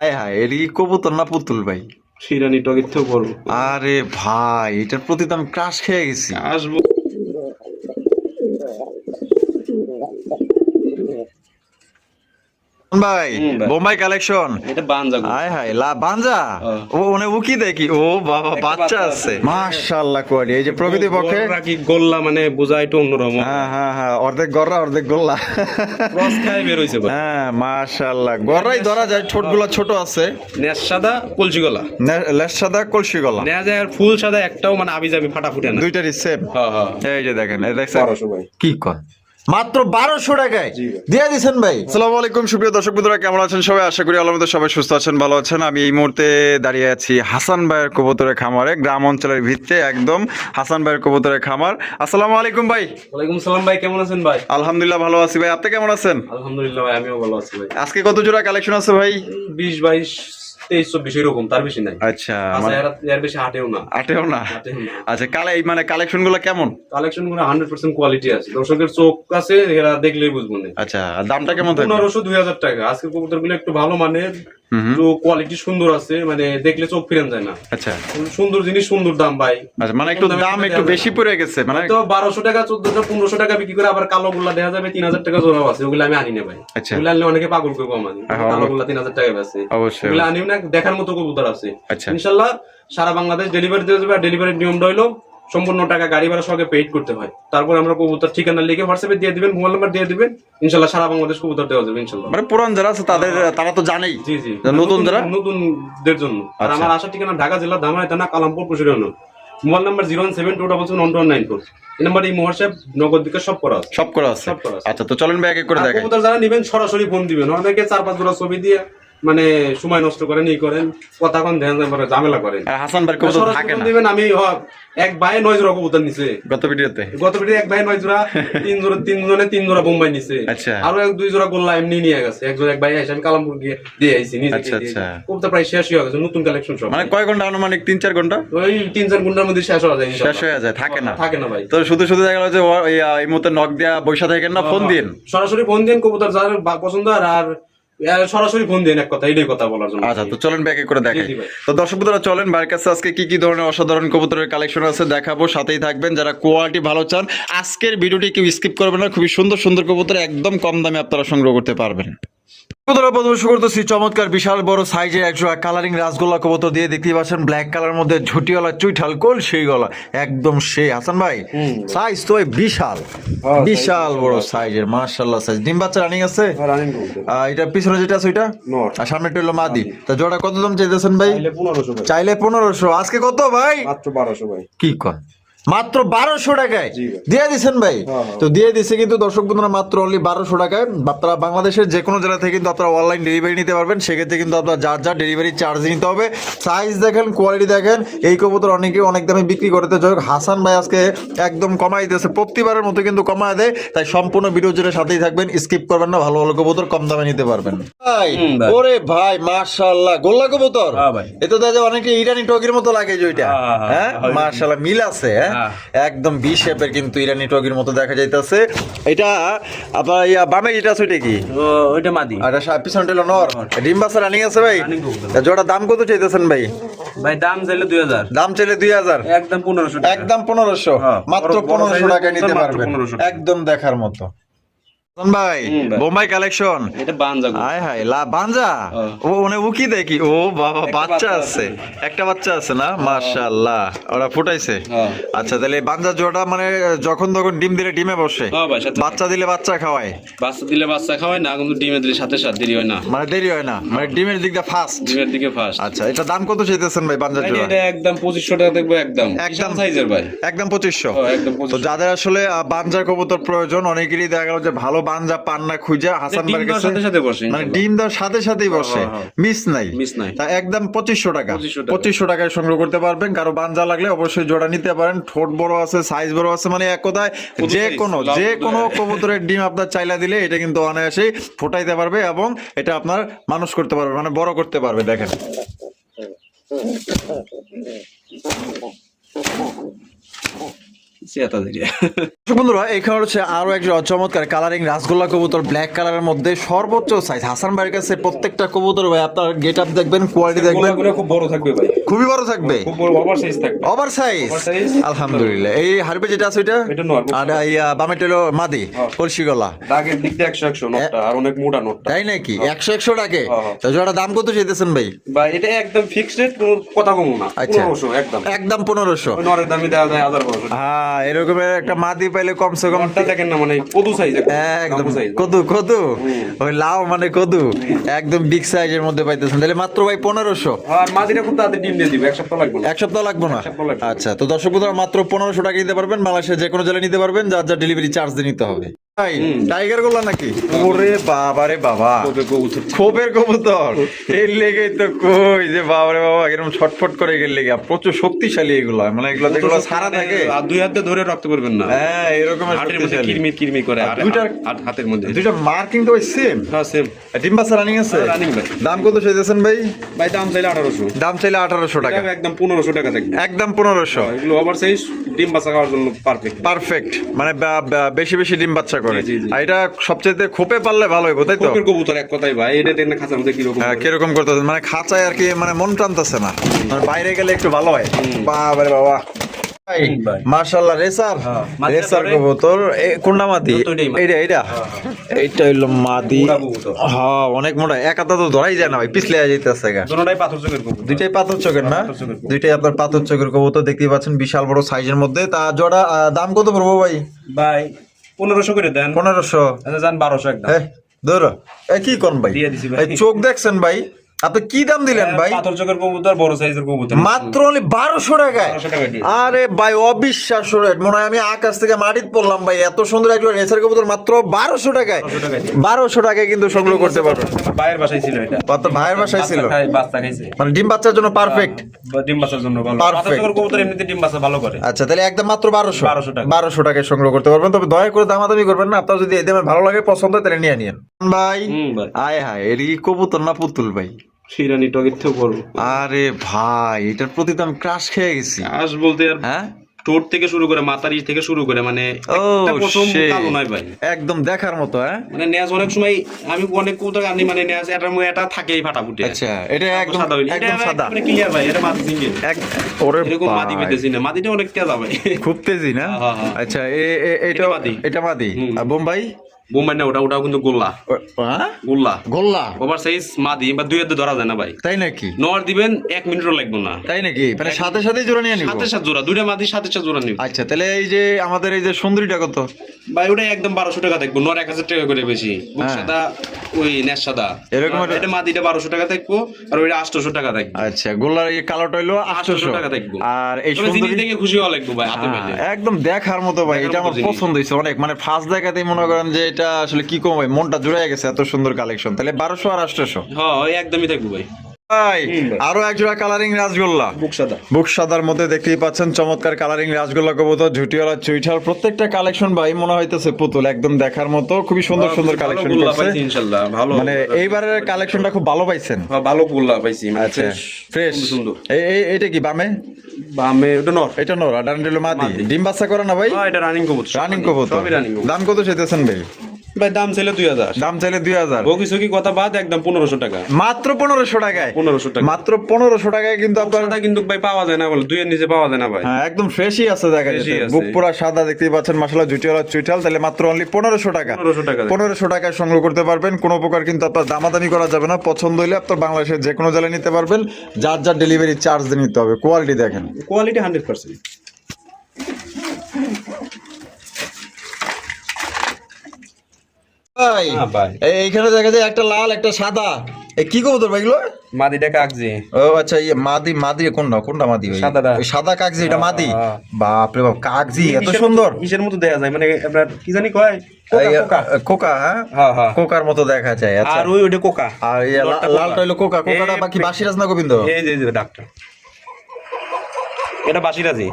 হায় হায় এর কি কবুতর না পুতুল ভাই? শিরানি টগের থেকেও বড় আরে ভাই এটার প্রতি তো আমি ক্রাশ খেয়ে গেছি। আসব। ভাই বোম্বাই কালেকশন এটা বানজা লা বাঞ্জা। ও। মানে উকি দেখি? ও বাবা একটা বাচ্চা বাচ্চা আছে। আছে। মাশাআল্লাহ কোয়ালি এই যে প্রকৃতি পক্ষে। কি গোল্লা মানে বোঝা একটু অন্যরকম। হ্যাঁ হ্যাঁ হ্যাঁ অর্ধেক গররা অর্ধেক গোল্লা। ক্রস খাই বের হইছে ভাই হ্যাঁ মাশাআল্লাহ। গররাই ধরা যায় ছোটগুলো ছোট আছে। নেস সাদা কলসি গলা। নে- সাদা কলসি গলা। নেওয়া আর ফুল সাদা একটাও মানে আবি যাবি ফাটা ফুটে না। দুইটারই সেম হ্যাঁ হ্যাঁ। এই যে দেখেন এই দেখছেন? কি কর মাত্র বারোশো টাকায়। দিয়ে দিচ্ছেন ভাই। সালাম আলাইকুম সুপ্রিয় দর্শক বন্ধুরা কেমন আছেন সবাই? আশা করি মধ্যে সবাই সুস্থ আছেন ভালো আছেন। আমি এই মুহূর্তে দাঁড়িয়ে আছি হাসান ভাইয়ের কবুতরের খামারে গ্রাম অঞ্চলের ভিত্তিতে একদম হাসান ভাইয়ের কবুতরের খামার। আসসালামু আলাইকুম ভাই। ওয়ালাইকুম সালাম ভাই কেমন আছেন ভাই? আলহামদুলিল্লাহ ভালো আছি ভাই আপনি কেমন আছেন? আলহামদুলিল্লাহ ভাই আমিও ভালো আছি ভাই। আজকে কত জোড়া কালেকশন আছে ভাই? বিশ বাইশ তেইশ চব্বিশ এরকম তার বেশি নাই। আচ্ছা আচ্ছা মানে এর- বেশি হাটেও না। আটেও না? হাটেও না। আচ্ছা কালে মানে কালেকশনগুলো কেমন? কালেকশনগুলো হান্ড্রেড পার্সেন্ট কোয়ালিটি আছে। দর্শকের চোখ আছে এরা দেখলেই বুঝব না আচ্ছা দামটা কেমন পনেরোশো দুই হাজার টাকা। আজকে কবুতরগুলো একটু ভালো হুম। তো কোয়ালিটি সুন্দর আছে মানে দেখলে চোখ ফিরেন যায় না। আচ্ছা। সুন্দর জিনিস সুন্দর দাম ভাই। আচ্ছা মানে একটু দাম একটু বেশি পড়ে গেছে মানে তো বারোশো টাকা চোদ্দশো পনেরোশো টাকা বিক্রি করে আবার কালো গুলা দেখা যাবে তিন হাজার টাকা জোড়াও আছে ওগুলো আমি আনি না ভাই। আচ্ছা। ওগুলো আনলে অনেকে পাগল করব আমাদের কালো গুলা তিন হাজার টাকা আছে অবশ্যই। ওগুলো আনিও না দেখার মতো কবুতর আছে। আচ্ছা। ইনশাল্লাহ সারা বাংলাদেশ ডেলিভারি দিয়ে যাবে আর ডেলিভারির নিয়মটা হলো সম্পূর্ণ টাকা গাড়ি ভাড়া সঙ্গে পেইড করতে হয়। তারপর আমরা কবুতর ঠিকানা লিখে হোয়াটসঅ্যাপে দিয়ে দিবেন মোবাইল নাম্বার দিয়ে দিবেন ইনশাল্লাহ সারা বাংলাদেশ কবুতর দেওয়া যাবে ইনশাল্লাহ। মানে পুরান যারা আছে তাদের তারা তো জানেই। জি জি। নতুন যারা? নতুনদের জন্য। আর আচ্ছা। আমার আসার ঠিকানা ঢাকা জেলা ধামরাই থানা Kalampur প্রচুরন mobile number zero one seven two double seven one two one nine four এই নাম্বার এই হোয়াটসঅ্যাপ নগদ দিকে সব করা আছে। সব করা আছে। সব করা আচ্ছা তো চলেন ভাই এক করে দেখাই। কবুতর যারা নিবেন সরাসরি ফোন দিবেন। অনেকে চার পাঁচ জোড়া ছবি দিয়ে মানে সময় নষ্ট করেন ই করেন কথা কোন ধ্যান দেন, ঝামেলা করেন। হাসান ভাই কবুতর থাকে না? দিবেন আমি এক ভাই নয় জোড়া কবুতর নিছে। গত ভিডিওতে? গত ভিডিও এক ভাই নয় জোড়া তিন জোড়া তিন জনে তিন জোড়া বোম্বাই নিছে। আচ্ছা। আরও এক দুই জোড়া গোল্লা এমনি নিয়ে গেছে। এক জোড়া এক ভাই এসে আমি কালামপুর গিয়ে দিয়ে আইছি নিজে আচ্ছা, আচ্ছা। কবুতর প্রায় শেষ হয়ে গেছে নতুন কালেকশন সব। মানে কয় ঘণ্টা আনুমানিক? তিন চার ঘণ্টা? ওই তিন চার ঘণ্টার মধ্যে শেষ হয়ে যায়। শেষ হয়ে যায় থাকে না। থাকে না ভাই। তো শুধু শুধু দেখা গেল যে এই, মুহূর্তে নক দেয়া বৈশা থাকেন না ফোন দিন সরাসরি ফোন দিন কবুতর যার পছন্দ আর আর সরাসরি ফোন দেন এক কথা এটাই কথা বলার জন্য। আচ্ছা তো চলেন ব্যাকে করে দেখাই। তো দর্শক বন্ধুরা চলেন বাইরের কাছে আজকে কি কি ধরনের অসাধারণ কবুতরের কালেকশন আছে দেখাবো সাথেই থাকবেন। যারা কোয়ালিটি ভালো চান আজকের ভিডিওটি কেউ স্কিপ করবেন না। খুবই সুন্দর সুন্দর কবুতর একদম কম দামে আপনারা সংগ্রহ করতে পারবেন। করতেছি চমৎকার বিশাল বড় সাইজের একশো কালারিং রাসগোল্লা কবুতর দিয়ে পাচ্ছেন ব্ল্যাক কালার মধ্যে ঝুটিওয়ালা চুইঠাল কোল সেই গলা। একদম সেই। হাসান ভাই সাইজ তো বিশাল। হ্যাঁ, বিশাল বড় সাইজের মার্শাল্লাহ সাইজ ডিম বাচ্চা রানিং আছে? আহ, এটা পিছনে যেটা আছে ওইটা? আর সামনেটা হলো মাদি। তা জোড়া কত দাম চাইতেছেন ভাই? চাইলে পনেরোশো আজকে কত ভাই? বারোশো ভাই। কি কন মাত্র বারোশো টাকায়। দিয়ে দিচ্ছেন ভাই? হ্যাঁ, হ্যাঁ। তো দিয়ে দিচ্ছে কিন্তু দর্শক বন্ধুরা মাত্র অনলি বারোশো টাকায়। আপনারা বাংলাদেশের যে কোনো জেলা থেকে কিন্তু আপনারা অনলাইন ডেলিভারি নিতে পারবেন। সেক্ষেত্রে কিন্তু আপনার যার যার ডেলিভারি চার্জ নিতে হবে সাইজ দেখেন কোয়ালিটি দেখেন এই কবুতর অনেকে অনেক দামে বিক্রি করতে যাই হোক, হাসান ভাই আজকে একদম কমাই দিয়েছে। প্রতিবারের মতো কিন্তু কমায় দেয়। তাই সম্পূর্ণ ভিডিও জুড়ে সাথেই থাকবেন। স্কিপ করবেন না ভালো ভালো কবুতর কম দামে নিতে পারবেন। ভাই ওরে ভাই মাশাআল্লাহ। গোল্লা কবুতর? হ্যাঁ, ভাই। এ তো দেখা অনেকে ইরানি টকির মতো লাগে যে ওইটা। হ্যাঁ, মাশাআল্লাহ মিল আছে হ্যাঁ? একদম বি শেপের কিন্তু ইরানি টগির মতো দেখা যাইতেছে। এটা আপনার ইয়া বামে যেটা আছে ওইটা কি? ওইটা মাদি। আর পিছনটা হলো নর। ডিম বাসা রানিং আছে ভাই? জোড়া দাম কত চাইতেছেন ভাই? ভাই দাম চাইলে দুই হাজার। দাম চাইলে দুই হাজার। একদম পনেরোশো একদম পনেরোশো। হ্যাঁ, মাত্র পনেরোশো টাকায় নিতে পারবেন। একদম দেখার মতো। ভাই বোম্বাই কালেকশন। এটা বানজা হায় হায় লা বাঞ্জা হ্যাঁ। ও মানে উকি দেখি? ও বাবা বাচ্চা বাচ্চা আছে। আছে। একটা বাচ্চা আছে না? মাশাআল্লাহ ওরা ফুটাইছে। হ্যাঁ। আচ্ছা তাহলে এই জোড়া মানে যখন তখন ডিম দিলে ডিমে বসে। হ্যাঁ বাচ্চা দিলে বাচ্চা খাওয়ায়। বাচ্চা দিলে বাচ্চা খাওয়ায় না কিন্তু ডিমে দিলে সাথে সাথে দেরি হয় না। মানে দেরি হয় না? মানে ডিমের দিকটা ফাস্ট ডিমের দিকে ফার্স্ট আচ্ছা এটা দাম কত চাইতেছেন ভাই জোড়া? এটা একদম পঁচিশশো টাকা দেখব একদম। একদম। সাইজের ভাই। একদম পঁচিশশো। হ্যাঁ, তো যাদের আসলে বাঞ্জা কবুতর প্রয়োজন অনেকেরই দেখা গেল যে ভালো বাঞ্জা পান না খুঁজে হাসান ডিম ভাইয়ের কাছে সাথে সাথে বসে মানে ডিম দেওয়ার সাথে সাথেই বসে। হ্যাঁ, হ্যাঁ। মিস নাই। Miss নাই। তা একদম পঁচিশশো টাকা। 2500 পঁচিশশো টাকায় সংগ্রহ করতে পারবেন। কারও বাঞ্জা লাগলে অবশ্যই জোড়া নিতে পারেন। ঠোঁট বড় আছে সাইজ বড় আছে মানে এক কথায় যে কোনো যে। কোনো কবুতরের ডিম আপনার চাইলা দিলে এটা কিন্তু অনায়াসেই ফোটাইতে পারবে এবং এটা আপনার মানুষ করতে পারবে মানে বড় করতে পারবে দেখেন। দর্শক বন্ধুরা এখানে হচ্ছে আরও একজন চমৎকার কালারিং রাসগোল্লা কবুতর ব্ল্যাক কালারের মধ্যে সর্বোচ্চ সাইজ হাসান ভাইয়ের কাছে প্রত্যেকটা কবুতর ভাই আপনার গেট আপ দেখবেন কোয়ালিটি দেখবেন। খুব বড় থাকবে ভাই। খুবই বড় থাকবে? ওভার সাইজ থাকবে। ওভার সাইজ আলহামদুলিল্লাহ। এই হারবে যেটা আছে এটা আর হলো মাদি হ্যাঁ। কলসি গলা। দাগের দিক দিয়ে একশো একশো নোটটা আর অনেক মোটা নোটটা তাই নাকি? একশো একশো টাকে। তো জোড়া দাম কত চাইতেছেন ভাই? বা এটা একদম ফিক্সড রেট কথা কমো না। আচ্ছা। পনেরোশো একদম। একদম পনেরোশো। ওই নরের দামই দেওয়া যায় হাজার বারোশো হ্যাঁ এরকমের একটা মাদি পাইলে কমসে কম দেখেন না মানে কদু সাইজ একদম কদু কদু। ওই লাউ মানে কদু। একদম বিগ সাইজের মধ্যে পাইতেছেন। তাহলে মাত্র ভাই পনেরোশো। আর মাদিটা খুব তাড়াতাড়ি ডিম দিয়ে দিবে এক সপ্তাহ লাগবে না। এক সপ্তাহ লাগবে না। আচ্ছা তো দর্শক বন্ধুরা মাত্র পনেরোশো টাকা নিতে পারবেন মালয়েশিয়া যে কোনো জেলায় নিতে পারবেন যার যা ডেলিভারি চার্জ দিয়ে নিতে হবে। টাইগারগুলো নাকি? ওরে বাবা। রে বাবা খোপের কবুতর? এর লেগে তো কই যে বাবারে বাবা এরকম ছটফট করে গেলে লেগে। প্রচুর শক্তিশালী এগুলো। মানে এগুলো যেগুলো সারা থাকে। আর দুই হাতে ধরে রাখতে পারবেন না। হ্যাঁ এরকমের হাটের মধ্যে কিরমি কিরমি করে আর দুইটার- হাতের মধ্যে। দুইটা মার্কিং তো সেম হ্যাঁ সেম ডিম বাচ্চা রানিং আছে? রানিং ভাই। দাম কত চাইতেছেন ভাই? ভাই দাম চাইলে আঠারোশো। দাম চাইলে আঠারোশো টাকা। একদম পনেরোশো টাকা থাকবে। একদম পনেরোশো। এগুলো ওভার সাইজ ডিম বাচ্চা খাওয়ার জন্য পারফেক্ট পারফেক্ট মানে বেশি বেশি ডিম বাচ্চা করে। জি, জি। আর এটা সবচেয়ে খোপে পারলে ভালো হইব তাই তো? কবুতর এক কথাই ভাই এটা দেখেন খাঁচার মধ্যে কীরকম হ্যাঁ, কীরকম করতেছে মানে খাঁচায় আর কি মানে মন টানতেছে না। মানে বাইরে গেলে একটু ভালো হয়। বাবারে বাবা। রেসার। হ্যাঁ, রেসার কবুতর। কোনটা মাদি। এইটা এইটা? এইটা হইল মাদি। হ্যাঁ অনেক মোটা। এক হাতে তো ধরাই যায় না ভাই পিছলে যাইতেছে গা। দোনোটাই পাথর চোখের কবুতর। দুইটাই পাথর চোখের না। দুইটাই আপনার পাথর চোখের কবুতর দেখতেই পাচ্ছেন বিশাল বড় সাইজের মধ্যে। তা জোড়া দাম কত পড়ব ভাই? ভাই পনেরোশো করে দেন। পনেরোশো। আচ্ছা যান বারোশো একদম। ধরো। এ কি কোন ভাই? দিয়ে দিছি ভাই। এই চোখ দেখছেন ভাই? আপনি কি দাম দিলেন ভাই? পাথর চোখের কবুতর বড় সাইজের কবুতর মাত্র অনলি বারোশো টাকায়? 1200 টাকা দিয়ে। আরে ভাই অবিশ্বাস্য রেট মনে হয় আমি আকাশ থেকে মাটিতে পড়লাম ভাই। এত সুন্দর একজন রেসার কবুতর মাত্র বারোশো টাকায়। 1200 টাকায় দিয়ে। বারোশো টাকায় কিন্তু সংগ্রহ করতে পারবেন ভাইয়ের বাসায় ছিল এটা। ভাইয়ের বাসায় ছিল? বাচ্চা খাই- বাচ্চা খাইছে। মানে ডিম বাচ্চার জন্য পারফেক্ট ডিম বাচ্চার জন্য ভালো। Perfect. কবুতর এমনিতে ডিম বাচ্চা ভালো করে। আচ্ছা তাহলে একদম মাত্র বারোশো। 1200 টাকা। বারোশো টাকায় সংগ্রহ করতে পারবেন। তবে দয়া করে দামাদামি করবেন না। আপনার যদি ভালো লাগে পছন্দ হয় তাহলে নিয়ে নিন ভাই। আয় হায় এর কবুতর না পুতুল ভাই? টকের থেকেও বড়। আরে ভাই এটার প্রতি তো আমি ক্রাশ খেয়ে গেছি। আস বলতে আর হ্যাঁ? ঠোঁট থেকে শুরু করে মাথার থেকে শুরু করে মানে। কালো নয় ভাই। একদম দেখার মতো হ্যাঁ? মানে অনেক সময় আমি অনেক আনি মানে নেজ এটার মধ্যে এটা থাকেই ফাটাফুটি। আচ্ছা এটা একদম সাদা হইলে। একদম সাদা। ক্লিয়ার ভাই এটা মাদি সিঙ্গেল। এক- ওরে এরকম মাদি পেতেছি না। মাদিটা অনেক তেজা ভাই। খুব তেজি না? হ্যাঁ, হ্যাঁ। আচ্ছা এটা এটা মাদি। এটা মাদি। আর বোম্বাই? বোম্বাই না ওটা ওটাও কিন্তু গোল্লা? গোল্লা। গোল্লা? ওভার সাইজ মাদি বা দুই হাতে ধরা যায় না ভাই। তাই নাকি? নর দিবেন এক মিনিটও লাগবে না। তাই নাকি? মানে সাথে সাথেই জোড়া নিয়ে নিব? সাথে সাথে জোড়া দুইটা মাদি সাথে সাথে জোড়া নিবে। আচ্ছা তাহলে এই যে আমাদের এই যে সুন্দরীটা কত? ভাই ওটা একদম বারোশো টাকা দেখব। নর এক হাজার টাকা করে বেশি। হ্যাঁ। সাদা ওই নেশ সাদা। এরকম এটা মাদিটা বারোশো টাকা দেখব আর ওইটা আটশোশো টাকা দেখব। আচ্ছা গোল্লার এই কালারটা হইল আটশোশো টাকা দেখব। আর এই সুন্দরী দেখে খুশি হওয়া লাগবে ভাই হ্যাঁ, একদম দেখার মতো ভাই এটা আমার পছন্দ হয়েছে অনেক। মানে ফার্স্ট দেখাতেই মনে করেন যে এটা আসলে কি কম ভাই মনটা জুড়ে গেছে এত সুন্দর কালেকশন তাহলে বারোশো আর আটশোশো হ্যাঁ ওই একদমই থাকব ভাই। আরও এক জোড়া কালারিং রাসগোল্লা বুক সাদা। সাদার মধ্যে দেখতেই পাচ্ছেন চমৎকার কালারিং রাসগোল্লা কবুতর ঝুটিওয়ালা চুইঠাল। প্রত্যেকটা কালেকশন ভাই মনে হইতেছে পুতুল একদম দেখার মতো। খুবই সুন্দর সুন্দর কালেকশন করছে। ভালো মানে এইবারের কালেকশনটা খুব ভালো পাইছেন। হ্যাঁ, ভালো গোল্লা পাইছি মানে আচ্ছা ফ্রেশ সুন্দর সুন্দর। এই এই- কি বামে? বামে ওটা নর। এটা নোর মাদি। ডিম বাচ্চা করে না ভাই? হ্যাঁ এটা রানিং কবুতর। রানিং কবুতর। সবই রানিং কবুতর। দাম কত চাইতেছেন ভাই? ভাই দাম ছিল দুই হাজার। দাম চাইলে দুই হাজার। কথা বাদ একদম পনেরোশো টাকা। মাত্র পনেরোশো টাকায়? পনেরোশো টাকা। মাত্র পনেরোশো টাকায় কিন্তু আপনার কিন্তু ভাই পাওয়া যায় না বলে দুইয়ের নিচে পাওয়া যায় না ভাই। হ্যাঁ একদম ফ্রেশই আছে দেখা যাচ্ছে। বুক পুরা সাদা দেখতেই পাচ্ছেন মশলা জুটিওয়ালা চুইঠাল তাহলে মাত্র অনলি পনেরোশো টাকা। পনেরোশো টাকা পনেরোশো টাকায় সংগ্রহ করতে পারবেন কোনো প্রকার কিন্তু আপনার দামাদামি করা যাবে না। পছন্দ হইলে আপনার বাংলাদেশের যে কোনো জেলায় নিতে পারবেন। যার যার ডেলিভারি চার্জ নিতে হবে। কোয়ালিটি দেখেন। কোয়ালিটি হান্ড্রেড পার্সেন্ট ভাই। ভাই। এই- এইখানে দেখা যায় একটা লাল একটা সাদা। কি কবুতর ভাই এগুলো? মাদিটা কাগজি ও আচ্ছা ইয়ে মাদি মাদি কোনটা কোনটা মাদি ভাই? সাদাটা। সাদা কাগজি এটা মাদি। বাপ রে বাপ কাগজি এত সুন্দর। ইসের মতো দেখা যায় মানে আপনার কি জানি কয়? কোকা, হ্যাঁ? কোকার মতো দেখা যায় আচ্ছা। আর ওই ওইটা কোকা। আর। লালটা হইল কোকা। কোকাটা বাকি বাসিরাজ না গোবিন্দ? এই যে ডাক্তার। এটা বাসিরাজি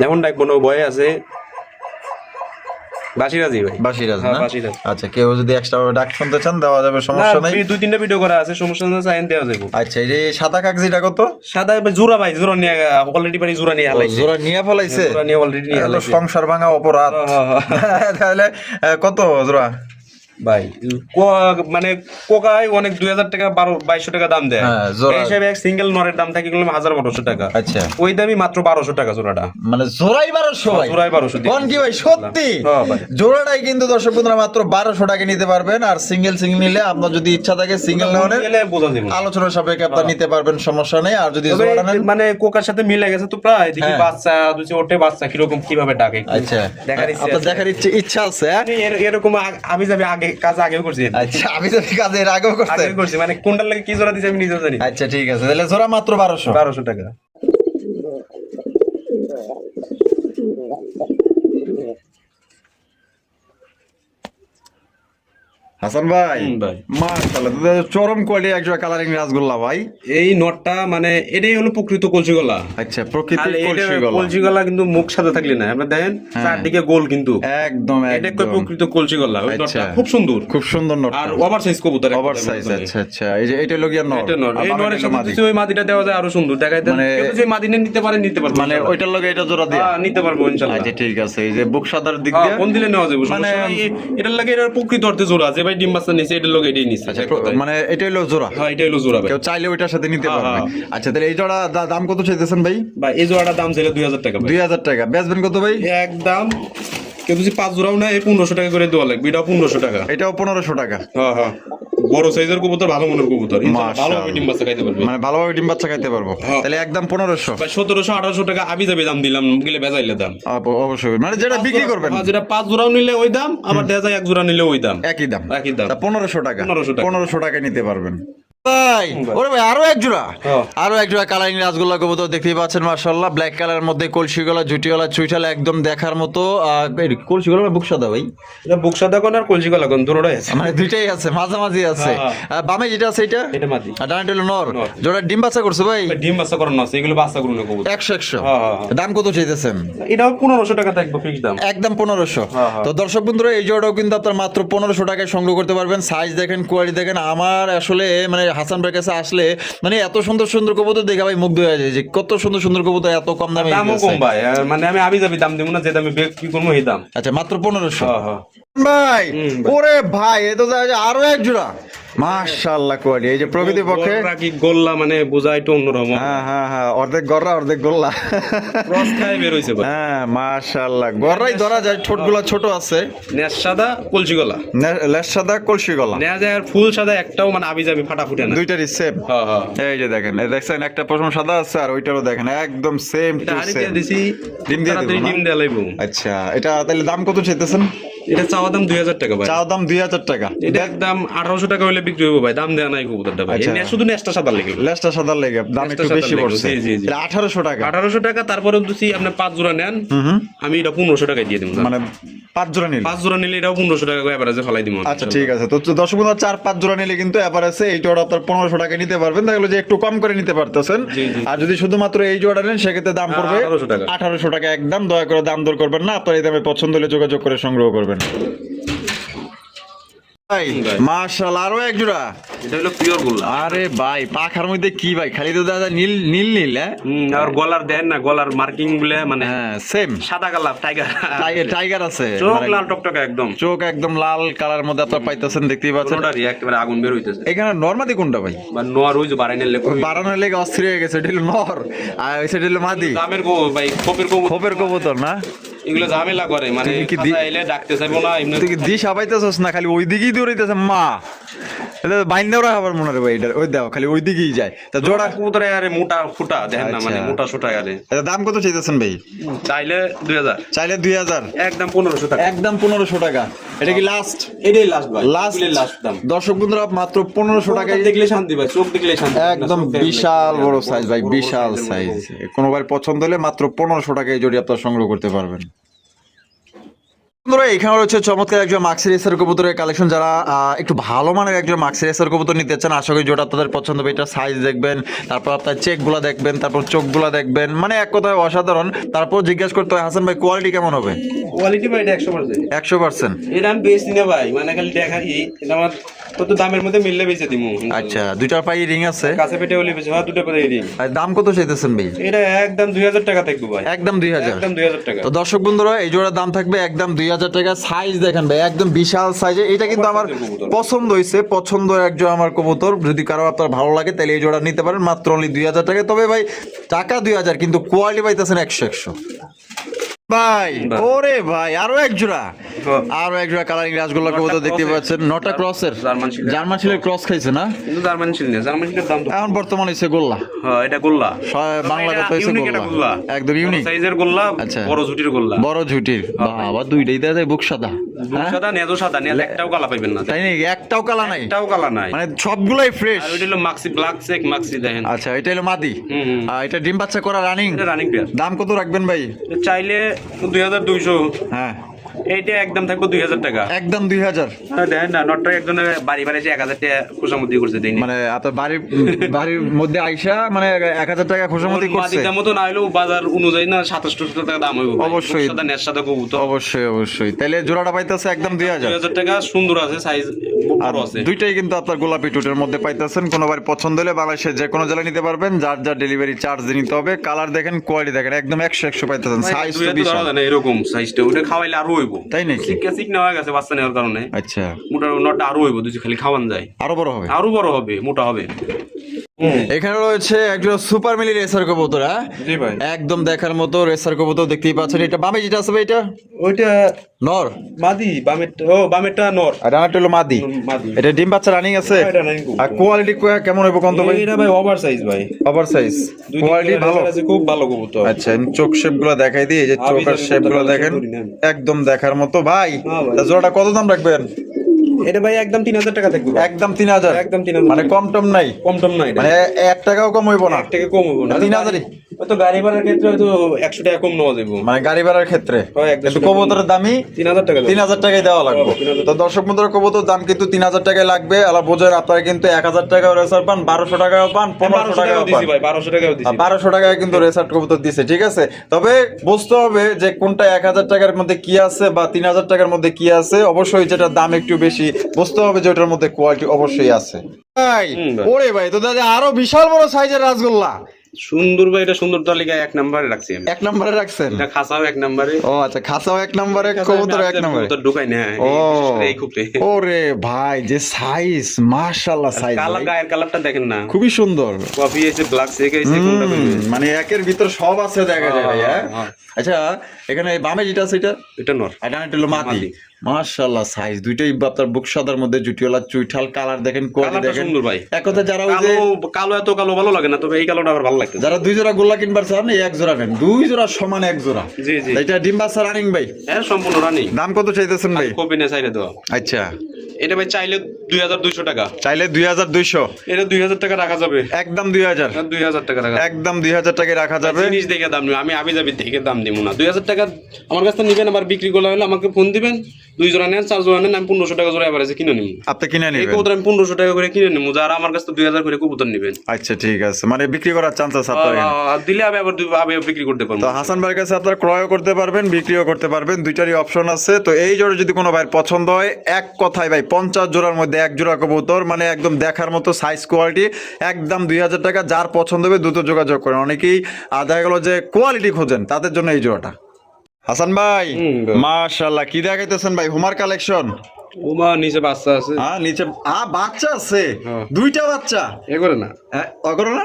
যেমন ডাকবো না ভয়ে আছে। বাসিরাজি ভাই। বাসিরাজ হ্যাঁ, না বাসিরাজ। আচ্ছা কেউ যদি এক্সট্রা ডাক শুনতে চান দেওয়া যাবে সমস্যা নেই। দুই তিনটা ভিডিও করা আছে সমস্যা সাইন দেওয়া যাবে। আচ্ছা এই যে সাদা কাগজিটা কত? সাদা ভাই জোড়া ভাই জোড়া নিয়ে অলরেডি পারি জোড়া নিয়ে হালাইছে। জোড়া নিয়ে ফেলাইছে? জোড়া নিয়ে অলরেডি নিয়ে এগুলো সংসার ভাঙা অপরাধ। তাহলে কত জোড়া? ভাই মানে কোকায় অনেক দুই হাজার টাকা বারো বাইশশো টাকা দাম দেয়। হ্যাঁ, এই হিসাবে এক সিঙ্গেল নরের দাম থাকে গেলাম হাজার বারোশো টাকা। আচ্ছা। ওই দামই মাত্র বারোশো টাকা জোড়াটা। মানে জোড়াই বারোশো জোড়াই বারোশো কোন কি ভাই সত্যি? হ্যাঁ জোড়াটাই কিন্তু দর্শক বন্ধুরা মাত্র বারোশো টাকা নিতে পারবেন আর সিঙ্গেল সিঙ্গেল নিলে আপনার যদি ইচ্ছা থাকে সিঙ্গেল নেওয়ার গেলে বোঝা যাবে। না। আলোচনার সাপেক্ষে আপনার নিতে পারবেন সমস্যা নেই। আর যদি জোড়া নেন মানে কোকার সাথে মিলে গেছে তো প্রায়। দেখি হ্যাঁ। বাচ্চা দুই ওঠে বাচ্চা কীরকম কীভাবে ডাকে আচ্ছা। দেখার ইচ্ছে। দেখার ইচ্ছা আছে হ্যাঁ? আমি এরকম আমি যাবি আগে কাজ আগেও করছি। আচ্ছা আমি তো কাজ এর আগেও করছি আগেও করছি মানে কোনটার লাগে কি জোড়া দিছে আমি নিজেও জানি। আচ্ছা ঠিক আছে তাহলে জোড়া মাত্র বারোশো। বারোশো টাকা। হাসান ভাই মাশাআল্লাহ চরম কোয়ালিটি একজোড়া কালারিং রাসগোল্লা ভাই। এই নটটা মানে এটাই হলো প্রকৃত আচ্ছা প্রকৃতি কিন্তু মুখ সাদা থাকলে না আপনি দেখেন চারদিকে গোল কিন্তু। একদম এটা প্রকৃত ওই আচ্ছা। নটটা খুব সুন্দর। খুব সুন্দর নোট আর কবুতর আচ্ছা আচ্ছা। এই যে এটা লগিয়া নট। এটা নট। এই বাকিগুলো সাথে যদি ওই মাদিটা দেওয়া যায় আরও সুন্দর। দেন মানে- কেউ যদি মাদিনে নিতে পারে নিতে পারবে মানে ওইটার লগে এটা জোড়া দিয়া? হ্যাঁ, নিতে পারব ইনশাআল্লাহ আচ্ছা ঠিক আছে। এই যে বুক সাদার দিক হ্যাঁ, দিয়ে? কোন দিলে নেওয়া যাবে? মানে- এটার লাগে এটার প্রকৃত অর্থে জোড়া যে ভাই ডিম বাচ্চা নিছে এটা লোক এটাই নিছে। আচ্ছা মানে এটা হলো জোড়া? হ্যাঁ এটা হলো জোড়া কেউ চাইলে ওইটার সাথে নিতে হ্যাঁ, পারবে। আচ্ছা তাহলে এই জোড়া দাম কত চাইতেছেন ভাই? ভাই এই জোড়াটার দাম ছিল দুই হাজার টাকা দুই হাজার টাকা। বেচবেন কত ভাই? একদম কেউ যদি পাঁচ জোড়াও না এই পনেরোশো টাকা করে দেওয়া লাগবে। এটা পনেরোশো টাকা। এটাও পনেরোশো টাকা। হ্যাঁ হ্যাঁ। বড় সাইজের কবুতর ভালো মনের কবুতর। ডিম বাচ্চা খাইতে পারবে। মানে ভালোভাবে ডিম বাচ্চা খাইতে পারব। হ্যাঁ। তাহলে একদম পনেরোশো। সতেরোশো আঠারোশো টাকা আমি যাবে দাম দিলাম গেলে বেজাইলে দাম। অবশ্যই। মানে যেটা বিক্রি করবেন। হ্যাঁ, যেটা পাঁচ জোড়াও নিলে ওই দাম আবার দেখা যায় এক জোড়া নিলে ওই দাম। একই দাম। একই দাম। পনেরোশো টাকা। পনেরোশো টাকা। পনেরোশো টাকা নিতে পারবেন। ভাই ওরে ভাই আরও এক জোড়া। আরও এক জোড়া কালারিং রাসগোল্লা কবুতর দেখতেই পাচ্ছেন মার্শাল্লাহ ব্ল্যাক কালারের মধ্যে কলসি গলা জুটি একদম দেখার মতো কলসি বুক সাদা ভাই? এটা বুক সাদা কোন আর কলজি কোন? দুটোটাই আছে। মানে দুইটাই আছে মাঝামাঝি আছে। বামে যেটা আছে এটা? এটা মাদি আর ডানটা হলো নর। নর। জোড়া ডিম বাচ্চা করছে ভাই? ভাই, ডিম বাচ্চা করানো আছে এগুলো বাচ্চা করুন কবুতর। একশো একশো। দাম কত চাইতেছেন? এটাও টাকা থাকবে ফিক্স দাম। একদম পনেরোশো। হ্যাঁ, হ্যাঁ। তো দর্শক বন্ধুরা এই জোড়াটাও কিন্তু আপনার মাত্র পনেরোশো টাকায় সংগ্রহ করতে পারবেন। সাইজ দেখেন কোয়ালিটি দেখেন। আমার আসলে মানে হাসান ভাইয়ের কাছে আসলে মানে এত সুন্দর সুন্দর কবুতর দেখে ভাই মুগ্ধ হয়ে যায় যে কত সুন্দর সুন্দর কবুতর এত কম দামে দামও কম ভাই মানে আমি আবি যাবি দাম দিব না যে দামে বিক্রি করব এই দাম। আচ্ছা মাত্র পনেরোশো। হ্যাঁ হ্যাঁ। ভাই ওরে ভাই এ তো আরও এক জোড়া। মাশাআল্লাহ কোয়ালিটি। এই যে প্রকৃতি পক্ষে গররা গোল্লা মানে বোঝা একটু অন্যরকম। হ্যাঁ হ্যাঁ হ্যাঁ অর্ধেক গররা অর্ধেক গোল্লা। ক্রস খায় বের হইছে হ্যাঁ মাশাআল্লাহ। গররাই ধরা যায় ঠোঁটগুলো ছোট আছে। নেশ সাদা কলজি গলা। নে- সাদা কলসি গলা। নেওয়া যায় আর ফুল সাদা একটাও মানে আবি যাবি ফাটা ফুটে না। দুইটারই সেম হ্যাঁ হ্যাঁ। এই যে দেখেন এই দেখছেন একটা প্রথম সাদা আছে আর ওইটারও দেখেন একদম সেম এটা টু সেম দিছি ডিম দিয়ে তাড়াতাড়ি দিবো না? ডিম দিয়ে লাইবো আচ্ছা এটা তাহলে দাম কত চাইতেছেন? এটা চাওয়া দাম দুই হাজার টাকা ভাই। চাও দাম দুই হাজার টাকা। এটা দাম আঠারোশো টাকা হলে বিক্রি হইব ভাই দাম দেওয়া নাই কবুতরটা ভাই। আচ্ছা। শুধু সাদা লেগে। সাদা লেগে দাম একটু বেশি পড়ছে। জি, জি, জি। আঠারোশো টাকা। আঠারোশো টাকা তারপরে যদি আপনি পাঁচ জোড়া নেন। আমি এটা পনেরোশো টাকায় দিয়ে দিব। মানে পাঁচ জোড়া নিলে? পাঁচ জোড়া নিলে এটাও পনেরোশো টাকা করে এভারেজে ফেলাই দিব। আচ্ছা ঠিক আছে। তো দর্শক বন্ধুরা চার পাঁচ জোড়া নিলে কিন্তু এবার আছে এই জোড়া আপনার পনেরোশো টাকা নিতে পারবেন। তাহলে যে একটু কম করে নিতে পারতেছেন। আর যদি শুধুমাত্র এই জোড়া নেন সেক্ষেত্রে দাম পড়বে 1800 টাকা। আঠারোশো টাকা একদম। দয়া করে দাম দর করবেন না। আপনার এই দামে পছন্দ হলে যোগাযোগ করে সংগ্রহ করবেন। ভাই। ভাই। আরও এক জোড়া। এটা হলো পিওর গোল্লা। আরে ভাই পাখার মধ্যে কি ভাই? খালি তো দাদা নীল নীল নীল হ্যাঁ? আর গলার দেন না গলার মার্কিংগুলো মানে হ্যাঁ সেম সাদা কালার টাইগার টাইগার আছে। চোখ মানে লাল টকটকা একদম। চোখ একদম লাল কালার মধ্যে আপনার পাইতেছেন দেখতেই পাচ্ছেন। একেবারে আগুন বের হইতেছে। এখানে নর্মাদি কোনটা ভাই? বা নোয়ার ওই যে বাড়াইনের লেগে বাড়ানোর লেগে অস্থির হয়ে গেছে এটা হলো নর আর হলো মাদি। দামের গো ভাই খোপের গো খোপের কবুতর না? এগুলো ঝামেলা করে মানে এলে ডাকতে চাইব না এমনি দিশ আবাইতেছস না? খালি ওইদিকেই দৌড়াইতেছে মা। এটা রে ভাই এটা ওই দাও খালি ওই দিকেই যায়। তা জোড়া জোড়া কবুতরে আরে মোটা ফুটা দেখেন না মানে আচ্ছা। মোটা সোটা আরে। এটা দাম কত চাইতেছেন ভাই? চাইলে দুই হাজার। চাইলে দুই হাজার। একদম পনেরোশো টাকা। একদম পনেরোশো টাকা। এটা কি লাস্ট এটাই লাস্ট ভাই লাস্ট লাস্ট দাম। দর্শক বন্ধুরা মাত্র পনেরোশো টাকায় দেখলে শান্তি ভাই চোখ দেখলে শান্তি। একদম বিশাল বড় সাইজ ভাই বিশাল সাইজ মধ্যে। কোনোবার পছন্দ হলে মাত্র পনেরোশো টাকায় জড়ি আপনার সংগ্রহ করতে পারবেন। বন্ধুরা এখানে রয়েছে চমৎকার একজন মাক্সি রেসার কবুতরের কালেকশন যারা একটু ভালো মানের একজন মাক্সি রেসার কবুতর নিতে চান আশা করি যেটা আপনাদের পছন্দ হবে। এটা সাইজ দেখবেন তারপর আপনার চেকগুলো দেখবেন তারপর চোখগুলো দেখবেন। মানে এক কথায় অসাধারণ। তারপর জিজ্ঞাসা করতে হয় হাসান ভাই কোয়ালিটি কেমন হবে? কোয়ালিটি ভাই এটা একশো পার্সেন্ট একশো পার্সেন্ট এটা আমি বেশি না ভাই মানে খালি দেখাই এটা আমার কত দামের মধ্যে মিললে বেঁচে দিমু। আচ্ছা দুইটার পাই রিং আছে। কাছে পেটে হলে বেশি হয় দুটো করে রিং আর দাম কত চাইতেছেন ভাই? এটা একদম দুই হাজার টাকা থাকবে ভাই। একদম দুই হাজার। একদম দুই হাজার টাকা। তো দর্শক বন্ধুরা এই জোড়ার দাম থাকবে একদম দুই হাজার টাকা। সাইজ দেখেন ভাই একদম বিশাল সাইজে এটা কিন্তু আমার পছন্দ হয়েছে পছন্দ একজন আমার কবুতর। যদি কারও আপনার ভালো লাগে তাহলে এই জোড়া নিতে পারেন। মাত্র অনলি দুই হাজার টাকা তবে ভাই টাকা দুই হাজার কিন্তু কোয়ালিটি পাইতেছেন একশো একশো। ভাই ওরে ভাই আরও এক জোড়া। হ্যাঁ। আরও এক জোড়া কালারিং রাসগোল্লা কবুতর দেখতে পাচ্ছেন। নটা ক্রসের জার্মান শিলের। ক্রস খাইছে না? কিন্তু জার্মান শিল নেই জার্মান শিলের দাম এখন বর্তমানে হচ্ছে গোল্লা। হ্যাঁ এটা গোল্লা। বাংলা কথা একটা গোল্লা। একদম ইউনিক সাইজের গোল্লা আচ্ছা। বড় ঝুটির গোল্লা। বড় ঝুটির। বাবা দুইটাই দেওয়া যায় বুক সাদা। বুক হ্যাঁ? সাদা নেজো সাদা। নেজ একটাও কালা পাইবেন না। তাই একটাও কালা নাই? একটাও কালা নাই। মানে সবগুলাই ফ্রেশ আর ওইটা হলো মাক্সি ব্ল্যাক চেক মাক্সি দেখেন। আচ্ছা এটা হলো মাদি। এটা ডিম বাচ্চা করা রানিং রানিং পেয়ার দাম কত রাখবেন ভাই? চাইলে দুই হাজার দুইশো। হ্যাঁ। এইটা একদম থাকবে দুই হাজার টাকা। একদম দুই হাজার। হ্যাঁ, দেখেন না নটটা একজনের বাড়ি বাড়ি এক হাজার টাকা খোসামতি করছে দিন। মানে আপনার বাড়ির বাড়ির মধ্যে আইসা মানে এক হাজার টাকা খোসামতি করছে। মাদির দাম তো না হলেও বাজার অনুযায়ী না সাতাশ টাকা দাম হইব অবশ্যই। সাদা কবুতর। অবশ্যই অবশ্যই। তাহলে জোড়াটা পাইতেছে একদম দুই হাজার। দুই হাজার টাকা সুন্দর আছে সাইজ আর বড় আছে। দুইটাই কিন্তু আপনার গোলাপি টুটের মধ্যে পাইতেছেন। কোনো বাড়ি পছন্দ হলে বাংলাদেশের যে কোনো জেলায় নিতে পারবেন। যার যার ডেলিভারি চার্জ নিতে হবে। কালার দেখেন কোয়ালিটি দেখেন একদম একশো একশো পাইতেছেন। সাইজ তো এরকম সাইজটা ওটা খাওয়াইলে আরও হইব। তাই নাকি? শিক্ষা শিখ হয়ে গেছে বাচ্চা নেওয়ার কারণে। আচ্ছা। মোটা নটটা আরও হইব দুই খালি খাওয়ান যায়। আরও বড় হবে? আরও বড় হবে মোটা হবে। এখানে রয়েছে একজন সুপার মিলি রেসার কবুতর হ্যাঁ? জি ভাই। একদম দেখার মতো রেসার কবুতর দেখতেই পাচ্ছেন। এটা বামে যেটা আছে এটা? ওইটা নর। মাদি বামেরটা ও বামেরটা নর। আর ডানাটা হলো মাদি। এটা ডিম বাচ্চা রানিং আছে। হ্যাঁ। আর কোয়ালিটি কেমন হবে কত ভাই? এটা ভাই ওভার সাইজ ভাই। ওভার সাইজ কোয়ালিটি ভালো। আছে খুব ভালো কবুতর। আচ্ছা আমি চোখ শেপগুলো দেখাই দিই এই যে চোখের যাবে শেপগুলো দেখেন। একদম দেখার মতো। ভাই হ্যাঁ জোড়াটা কত দাম রাখবেন? এটা ভাই একদম তিন হাজার টাকা থাকবে একদম তিন হাজার। একদম 3000 মানে কম টম নাই। কম টম নাই মানে এক টাকাও কম হইব না। এক টাকা কম হইব না। তিন হাজারই? হয়তো গাড়ি ভাড়ার ক্ষেত্রে হয়তো একশো টাকা কম নেওয়া যাবে মানে গাড়ি ভাড়ার ক্ষেত্রে? হ্যাঁ, কিন্তু কবুতরের দামই তিন হাজার টাকা তিন হাজার টাকায় দেওয়া লাগবে। হ্যাঁ, 3000 তো দর্শক বন্ধুরা কবুতর দাম কিন্তু তিন হাজার টাকায় লাগবে। আলা বোঝেন আপনারা কিন্তু এক হাজার টাকাও রেসার পান বারোশো টাকাও পান পনেরোশো টাকাও পান। বারোশো টাকাও বারোশো টাকায় কিন্তু রেসার্ট কবুতর দিছে ঠিক আছে? তবে বুঝতে হবে যে কোনটা এক হাজার টাকার মধ্যে কি আছে বা তিন হাজার টাকার মধ্যে কি আছে। অবশ্যই যেটার দাম একটু বেশি বুঝতে হবে যে ওটার মধ্যে কোয়ালিটি অবশ্যই আছে। ভাই ভাই। ওরে ভাই তো দাদা আরও বিশাল বড় সাইজের রাসগোল্লা। সুন্দর ভাই এটা সুন্দর তালিকায় এক নম্বরে রাখছি আমি। এক নম্বরে রাখছেন? এটা খাসাও এক নম্বরে। ও আচ্ছা খাসাও এক নম্বরে কবুতর এক নম্বরে? কবুতর ঢুকাই না ও এই খুপে ওরে ভাই যে সাইজ মাশাআল্লাহ সাইজ কালার গায়ের কালারটা দেখেন না। খুবই সুন্দর। কফি এসে ব্ল্যাক সেক এসে কোনটা মানে একের ভিতর সব আছে দেখা যায় ভাই হ্যাঁ? হ্যাঁ। আচ্ছা এখানে বামে যেটা আছে এটা? এটা নর। এটা হলো মাটি। মাশাআল্লাহ সাইজ দুইটাই আপনার বুক সাদার মধ্যে জুটিওয়ালা চুইঠাল কালার দেখেন কোয়ালিটি দেখেন। সুন্দর ভাই। এক কথা যারা ওই যে কালো এত কালো ভালো লাগে না তবে এই কালোটা আবার ভালো লাগছে যারা দুই জোড়া গোল্লা কিনবার চান এই এক জোড়া নেন। দুই জোড়া সমান এক জোড়া। জি জি। এটা ডিম বাচ্চা রানিং ভাই। হ্যাঁ সম্পূর্ণ রানি দাম কত চাইতেছেন ভাই? কপি নে সাইডে দেওয়া। আচ্ছা। এটা ভাই চাইলে দুই হাজার দুইশো টাকা। চাইলে দুই হাজার দুইশো। এটা দুই হাজার টাকা রাখা যাবে। একদম দুই হাজার। দুই হাজার টাকা রাখা একদম দুই হাজার টাকায় রাখা যাবে। জিনিস দেখে দাম নিব। আমি আবি যাবি দেখে দাম দিব না। দুই হাজার টাকা আমার কাছ নিবেন আবার বিক্রি করলে হলে আমাকে ফোন দিবেন। দুই জোড়া নেন চার জোড়া নেন আমি পনেরোশো টাকা জোড়া এবারে কিনে নিব আপনি কিনে এই নেবেন? কবুতর আমি পনেরোশো টাকা করে কিনে নিবো যারা আমার কাছ দুই হাজার করে কবুতর নিবেন। আচ্ছা ঠিক আছে। মানে বিক্রি করার চান্স আছে আপনার দিলে আমি আবার আমি বিক্রি করতে পারব। তো হাসান ভাইয়ের কাছে আপনার ক্রয়ও করতে পারবেন বিক্রিও করতে পারবেন দুইটারই অপশন আছে। তো এই জোড়া যদি কোনো ভাইয়ের পছন্দ হয় এক কথায় ভাই পঞ্চাশ জোড়ার মধ্যে এক জোড়া কবুতর মানে একদম দেখার মতো সাইজ কোয়ালিটি একদম দুই হাজার টাকা। যার পছন্দ হবে দ্রুত যোগাযোগ করেন। অনেকেই দেখা গেলো যে কোয়ালিটি খোঁজেন তাদের জন্য এই জোড়াটা। হাসান ভাই মাশাআল্লাহ কি দেখাইতেছেন ভাই? হুমার কালেকশন? ওমা নিচে বাচ্চা আছে। হ্যাঁ নিচে আ বাচ্চা আছে? হ্যাঁ। দুইটা বাচ্চা? এ করে না। হ্যাঁ করে না?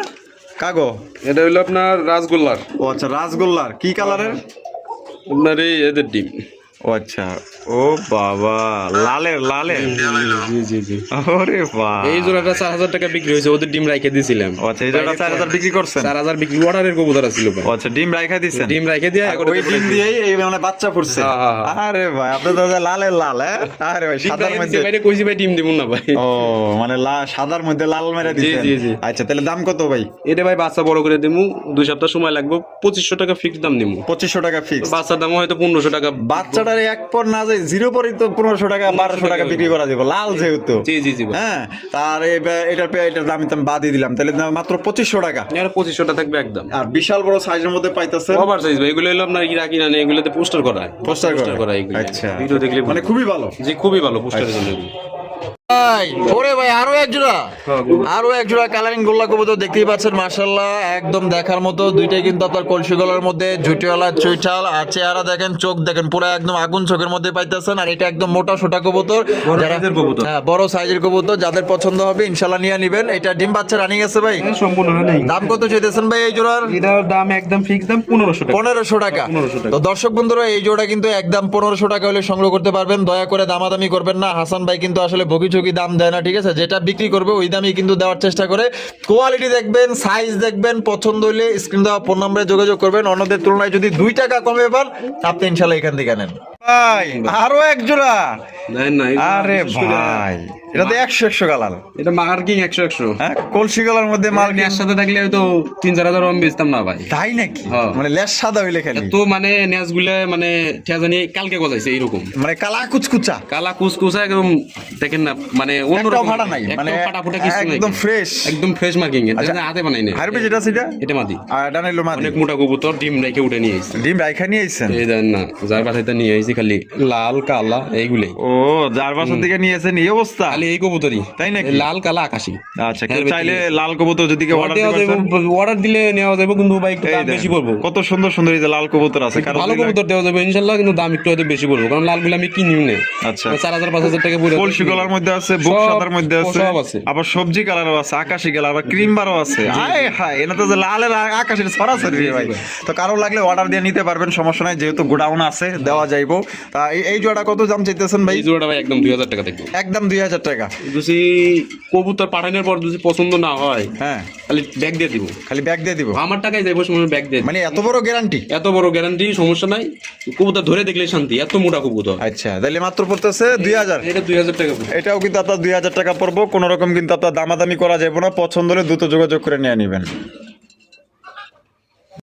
কাগো? এটা হইল আপনার রাসগোল্লার। ও আচ্ছা রাসগোল্লার। কি কালারের? আপনার এই এদের ডিম। ও আচ্ছা ও বাবা লালের লালের। জি জি জি। ওরে বাবা এই জোড়াটা চার হাজার টাকা বিক্রি হয়েছে ওদের ডিম রাইখে দিয়েছিলাম আচ্ছা এই জোড়াটা চার হাজার বিক্রি করছেন? চার হাজার বিক্রি অর্ডারের কবুতর ছিল আচ্ছা ডিম রাইখা ডিম রাইখে দিয়ে ওই ডিম দিয়েই এই মানে বাচ্চা ফুটছে হ্যাঁ, হ্যাঁ, হ্যাঁ। আরে ভাই আপনি তো লালের লাল হ্যাঁ? আরে ভাই সাদার মধ্যে কইছি ভাই ডিম দিব না ভাই। ও মানে লা- সাদার মধ্যে লাল মেরে জি, জি। আচ্ছা তাহলে দাম কত ভাই? এটা ভাই বাচ্চা বড় করে দিমু দুই সপ্তাহ সময় লাগবে পঁচিশশো টাকা ফিক্স দাম নিমু পঁচিশশো টাকা ফিক্স বাচ্চার দাম হয়তো পনেরোশো টাকা বাচ্চাটার এক পর না যায় জিরো পরে তো পনেরোশো টাকা বারোশো টাকা বিক্রি করা যাবে। লাল যেহেতু। জি জি জি হ্যাঁ তার এটার এটার দাম আমি বাদই দিলাম। তাহলে মাত্র পঁচিশশো টাকা। পঁচিশশো পঁচিশশোটা থাকবে একদম। আর বিশাল বড় সাইজের মধ্যে পাইতেছে ওভার সাইজ ভাই এগুলো হলো আপনার ইরাকি না এগুলোতে পোস্টার করা পোস্টার পোস্টার করা এগুলো। আচ্ছা। ভিডিও দেখলে মানে খুবই ভালো। জি খুবই ভালো পোস্টারের জন্য এগুলো। ভাই ওরে ভাই আরও এক জোড়া। আরও এক জোড়া কালারিং গোল্লা কবুতর দেখতেই পাচ্ছেন মাশাল্লাহ একদম দেখার মতো। দুইটাই কিন্তু আপনার কলসি গলার মধ্যে জুটিওয়ালা চুইঠাল আর দেখেন চোখ দেখেন পুরো একদম আগুন চোখের মধ্যে পাইতেছেন। আর এটা একদম মোটা সোটা কবুতর। হ্যাঁ বড় সাইজের কবুতর যাদের পছন্দ হবে ইনশাল্লাহ নিয়ে নিবেন। এটা ডিম বাচ্চা রানিং আছে ভাই? সম্পূর্ণ দাম কত চাইতেছেন ভাই এই জোড়ার? এটার দাম একদম ফিক্স দাম পনেরোশো টাকা। পনেরোশো টাকা। তো দর্শক বন্ধুরা এই জোড়া কিন্তু একদম পনেরোশো টাকা হলে সংগ্রহ করতে পারবেন। দয়া করে দামাদামি করবেন না। হাসান ভাই কিন্তু আসলে বগি চকি দাম দেয় না ঠিক আছে? যেটা বিক্রি করবে ওই দামই কিন্তু দেওয়ার চেষ্টা করে। কোয়ালিটি দেখবেন সাইজ দেখবেন পছন্দ হলে স্ক্রিন দেওয়া ফোন নম্বরে যোগাযোগ করবেন। অন্যদের তুলনায় যদি দুই টাকা কমে পান আপনি ইনশাল্লাহ এখান থেকে নেন। ভাই আরও এক জোড়া। আরে ভাই এটা তো একশো একশো কালার। এটা মার্কিং একশো একশো। হ্যাঁ কলসি কালার মধ্যে মাল নেয়ার সাথে থাকলে হয়তো তিন চার হাজার বেচতাম না ভাই। তাই নাকি। মানে লেস সাদা হইলে খালি। তো মানে ন্যাসগুলা মানে ঠিয়া জানি কালকে গজাইছে এইরকম। মানে কালা কুচকুচা। কালা কুচকুচা একদম দেখেন না মানে অন্যরকম ফাটা নাই মানে ফাটা ফুটা কিছু নাই একদম ফ্রেশ একদম ফ্রেশ মার্কিং না হাতে বানাই না হারবে যেটা সেটা এটা? মাদি। আর এটা নাইলো মাদি। অনেক মোটা কবুতর ডিম উঠে নিয়ে আইছে। ডিম রাইখা নিয়ে আইছেন? এই দেন না যার নিয়ে আইছি খালি লাল কালা এইগুলাই। ও যার বাসা থেকে নিয়েছেন এই অবস্থা? খালি এই কবুতরই। তাই নাকি? লাল কালা আকাশি। আচ্ছা কেউ চাইলে লাল কবুতর যদি কেউ অর্ডার দিতে অর্ডার দিলে নেওয়া যাবে কিন্তু ভাই একটু দাম বেশি পড়ব। কত সুন্দর সুন্দর এই যে লাল কবুতর আছে কারণ ভালো কবুতর দেওয়া যাবে ইনশাল্লাহ কিন্তু দাম একটু হয়তো বেশি পড়ব কারণ লালগুলো আমি কিনিও না আচ্ছা। চার হাজার পাঁচ হাজার টাকা পড়ে কলসি কালার মধ্যে আছে বুক সাদার মধ্যে আছে আবার সবজি কালারও আছে আকাশি কালার আবার ক্রিম বারও আছে। আয় হায় এটা তো যে লালের আকাশের সরাসরি ভাই। তো কারও লাগলে অর্ডার দিয়ে নিতে পারবেন সমস্যা নাই যেহেতু গোডাউন আছে দেওয়া যাইবো। তা এই- জোড়া কত দাম চাইতেছেন ভাই? এই জোড়াটা ভাই একদম দুই হাজার টাকা থাকবে একদম দুই হাজার টাকা। যদি কবুতর পাঠানোর পর যদি পছন্দ না হয় হ্যাঁ। খালি ব্যাগ দিয়ে দিব। খালি ব্যাগ দিয়ে দিব? আমার টাকায় যাইবো সময় ব্যাগ দিয়ে মানে এত বড় গ্যারান্টি এত বড় গ্যারান্টি সমস্যা নাই। কবুতর ধরে দেখলে শান্তি এত মোটা কবুতর। আচ্ছা তাহলে মাত্র পড়তেছে দুই হাজার। এটা দুই হাজার টাকা এটাও কিন্তু আপনার দুই হাজার টাকা পড়ব, কোনো রকম কিন্তু আপনার দামাদামি করা যাবে না। পছন্দ হলে দ্রুত যোগাযোগ করে নিয়ে নিবেন।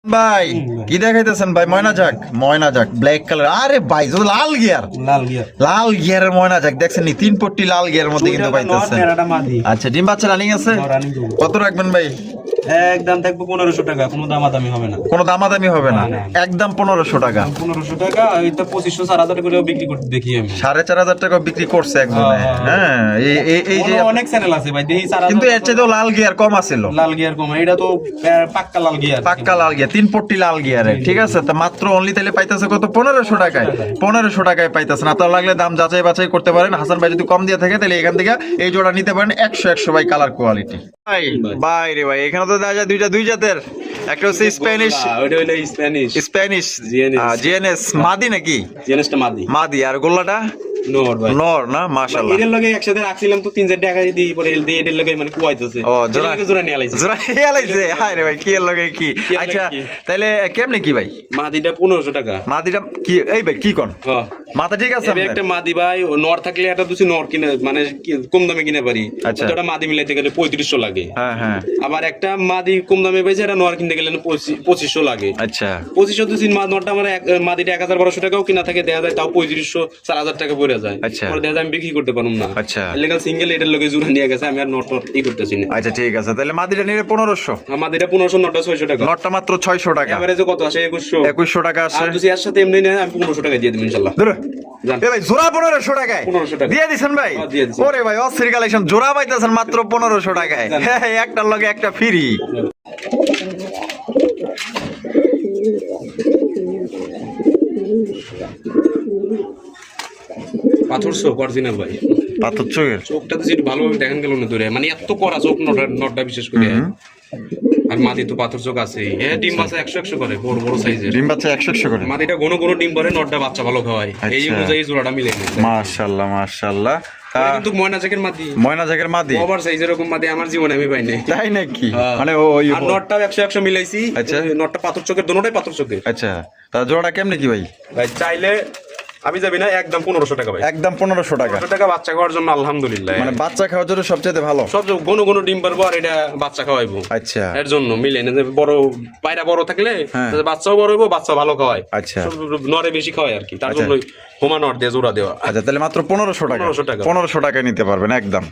ভাই কি দেখাইতেছেন ভাই? ময়না যাক ময়না যাক ব্ল্যাক কালার আরে ভাই লাল গিয়ার লাল গিয়ার লাল গিয়ারের ময়না যাক দেখছেন নি? তিন পট্টি লাল গিয়ারের মধ্যে কিন্তু পাইতেছেন। আচ্ছা ডিম বাচ্চা রানিং আছে? কত রাখবেন ভাই? একদম থাকবে পনেরোশো টাকা কোনো দামাদামি হবে না। কোনো দামাদামি হবে না। একদম পনেরোশো টাকা। পনেরোশো টাকা ওইটা পঁচিশশো চার হাজার করেও বিক্রি করতে দেখি আমি। সাড়ে চার হাজার টাকা বিক্রি করছে একজনে। হ্যাঁ, হ্যাঁ। এই- এই- এই যে অনেক চ্যানেল আছে ভাই দেখি কিন্তু এর চাইতেও লাল গিয়ার কম আছিল। লাল গিয়ার কম এটা তো পাক্কা লাল গিয়ার পাক্কা লাল গিয়ার তিন পট্টি লাল গিয়ারে ঠিক আছে? তা মাত্র অনলি তাহলে পাইতেছে কত? পনেরোশো টাকায়। পনেরোশো টাকায়। পাইতেছে। না তার লাগলে দাম যাচাই বাছাই করতে পারেন। হাসান ভাই যদি কম দিয়ে থাকে তাহলে এখান থেকে এই জোড়া নিতে পারেন একশো একশো ভাই কালার কোয়ালিটি ভাই ভাই রে ভাই এখানে তো দেখা যায় দুইটা দুই জাতের। একটা হচ্ছে স্প্যানিশ স্প্যানিশ স্প্যানিশ জিএনএস মাদি নাকি? জিনিসটা মাদি। মাদি আর গোল্লাটা? নোর ভাই। নর না? মাশাল্লাহ এর লগে একসাথে রাখছিলাম তো তিন চার টাকা দিয়ে পরে এর লগে মানে কুয়াইতেছে। ও, জোড়া- জোড়া নিয়ে আলাইছে। জোড়া খেয়ালাইছে হায় রে ভাই কি এর লগে কি? কি এর লগে আচ্ছা তাহলে কেমনে কি ভাই? মাদিটা পনেরোশো টাকা। মাদিটা কি এই ভাই কি কোন? হ্যাঁ মাথা ঠিক আছে একটা মাদি ভাই নর থাকলে একটা দুশো নর কিনে মানে কম দামে কিনে পারি। আচ্ছা। ওটা মাদি মিলাইতে গেলে পঁয়ত্রিশশো লাগে। হ্যাঁ হ্যাঁ। আবার একটা মাদি কম দামে এটা নর কিনতে গেলে পঁচি- পঁচিশশো লাগে। আচ্ছা। পঁচিশশো দুশো নরটা আমার মাদিটা এক হাজার বারোশো টাকাও কিনা থাকে দেখা যায় তাও পঁয়ত্রিশশো চার হাজার টাকা পড়ে যায়। আচ্ছা। পরে দেখা যায় আমি বিক্রি করতে পারুম না। আচ্ছা। লেগাল সিঙ্গেল এটার লোকে জোড়া নিয়ে গেছে আমি আর নট নট ই করতেছি না। আচ্ছা ঠিক আছে। তাহলে মাদিটা নিলে পনেরোশো। মাদিটা পনেরোশো নটা ছয়শো টাকা। নটটা মাত্র ছয়শো টাকা। এভারেজে কত আসে একুশশো। একুশশো টাকা আছে। আর যদি এর সাথে এমনি নেয় আমি পনেরোশো টাকা দিয়ে দেবো ইনশাল্লাহ। ধরো। ভাই জোড়া পনেরোশো টাকায়। দিয়ে দিছেন ভাই? হ্যাঁ, দিয়ে ওরে ভাই অস্থির কালেকশন জোড়া পাইতেছেন মাত্র পনেরোশো টাকায়। হ্যাঁ, একটার লগে একটা ফ্রি পাথরশো অরিজিনাল ভাই। পাথর চোখের? চোখটা তো যেটা ভালোভাবে দেখেন গেল না দূরে। মানে এত করা চোখ নটা নটটা বিশেষ করে। আর মাদি তো পাথর চোখ আছে হ্যাঁ ডিম বাচ্চা একশো একশো করে বড় বড় সাইজের। ডিম বাচ্চা একশো একশো করে? মাদিটা ঘন ঘন ডিম পরে নটটা বাচ্চা ভালো খাওয়ায়। এই আচ্ছা। অনুযায়ী জোড়াটা মিলে মাশাল্লাহ মাশাল্লাহ। কিন্তু ময়না জাকের মাদি। ময়না জাগের মাদি? ওভার সাইজ এরকম মাদি আমার জীবনে আমি পাই নাই তাই নাকি? হ্যাঁ। মানে ওই আর একশো মিলাইছি। আচ্ছা। নটটা পাথর চোখের দোনোটাই পাথর চোখের। আচ্ছা। তা জোড়াটা কেমনে কি ভাই? ভাই চাইলে আমি যাবি না একদম পনেরোশো টাকা ভাই। একদম পনেরোশো টাকা। টাকা বাচ্চা খাওয়ার জন্য আলহামদুলিল্লাহ। মানে বাচ্চা খাওয়ার জন্য সবচেয়ে ভালো? সব ঘন ঘন ডিম পারব আর এটা বাচ্চা খাওয়াইবো। আচ্ছা। এর জন্য মিলে না বড় পায়রা বড় থাকলে হ্যাঁ। বাচ্চাও বড় হইবো বাচ্চা ভালো খাওয়ায়। আচ্ছা। নরে বেশি খাওয়ায় আর কি। তার আচ্ছা। জন্য হোমা নট দিয়ে জোড়া দেওয়া। আচ্ছা তাহলে মাত্র পনেরোশো টাকা। পনেরোশো টাকা। পনেরোশো টাকায় নিতে পারবেন একদম।